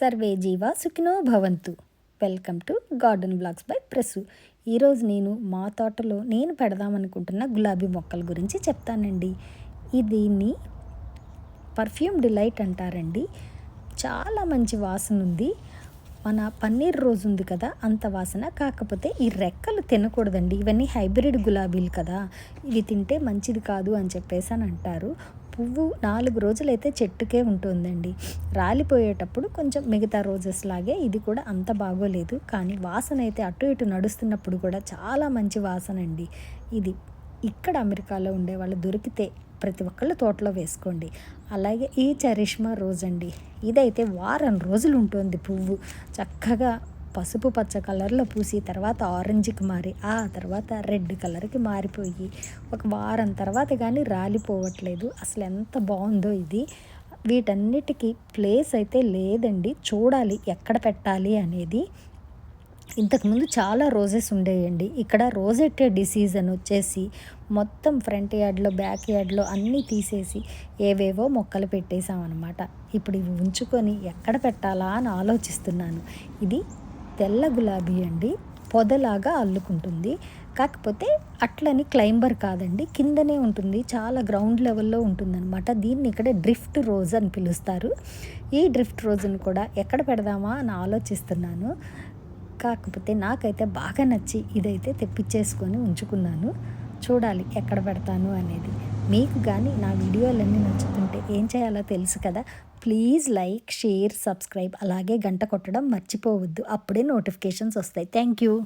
Survey జీవ సుఖినో భవంతు. Welcome to garden blogs by ప్రెసు. ఈరోజు నేను మా తోటలో నేను పెడదామనుకుంటున్న గులాబీ మొక్కల గురించి చెప్తానండి. ఈ దీన్ని పర్ఫ్యూమ్ డిలైట్ అంటారండి. చాలా మంచి వాసన ఉంది. మన పన్నీర్ రోజు ఉంది కదా అంత వాసన. కాకపోతే ఈ రెక్కలు తినకూడదండి. ఇవన్నీ హైబ్రిడ్ గులాబీలు కదా. ఇవి తింటే మంచిది కాదు అని చెప్పేసి అని అంటారు. పువ్వు నాలుగు రోజులైతే చెట్టుకే ఉంటుందండి. రాలిపోయేటప్పుడు కొంచెం మిగతా రోజెస్ లాగే ఇది కూడా అంత బాగోలేదు. కానీ వాసన అయితే అటు ఇటు నడుస్తున్నప్పుడు కూడా చాలా మంచి వాసన అండి ఇది ఇక్కడ అమెరికాలో ఉండే వాళ్ళు దొరికితే ప్రతి ఒక్కళ్ళు తోటలో వేసుకోండి. అలాగే ఈ చరిష్మా రోజ్ అండి ఇదైతే వారం రోజులు ఉంటుంది పువ్వు. చక్కగా పసుపు పచ్చ కలర్లో పూసి తర్వాత ఆరెంజ్కి మారి ఆ తర్వాత రెడ్ కలర్కి మారిపోయి ఒక వారం తర్వాత కానీ రాలిపోవట్లేదు. అసలు ఎంత బాగుందో ఇది. వీటన్నిటికీ ప్లేస్ అయితే లేదండి. చూడాలి ఎక్కడ పెట్టాలి అనేది. ఇంతకుముందు చాలా రోజెస్ ఉండేయండి. ఇక్కడ రోజెట్టే డిసీజ్ అని వచ్చేసి మొత్తం ఫ్రంట్ యార్డ్లో బ్యాక్ యార్డ్లో అన్నీ తీసేసి ఏవేవో మొక్కలు పెట్టేశామన్నమాట. ఇప్పుడు ఇవి ఉంచుకొని ఎక్కడ పెట్టాలా అని ఆలోచిస్తున్నాను. ఇది తెల్ల గులాబీ అండి. పొదలాగా అల్లుకుంటుంది. కాకపోతే అట్లని క్లైంబర్ కాదండి. కిందనే ఉంటుంది. చాలా గ్రౌండ్ లెవెల్లో ఉంటుందన్నమాట. దీన్ని ఇక్కడ డ్రిఫ్ట్ రోజ్ అని పిలుస్తారు. ఈ డ్రిఫ్ట్ రోజును కూడా ఎక్కడ పెడదామా అని ఆలోచిస్తున్నాను. కాకపోతే నాకైతే బాగా నచ్చి ఇదైతే తెప్పించేసుకొని ఉంచుకున్నాను. చూడాలి ఎక్కడ పెడతాను అనేది. మీకు కానీ నా వీడియోలన్నీ నచ్చుతుంటే ఏం చేయాలో తెలుసు కదా? ప్లీజ్ లైక్ షేర్ సబ్స్క్రైబ్ అలాగే గంట కొట్టడం మర్చిపోవద్దు. అప్పుడే నోటిఫికేషన్స్ వస్తాయి. Thank you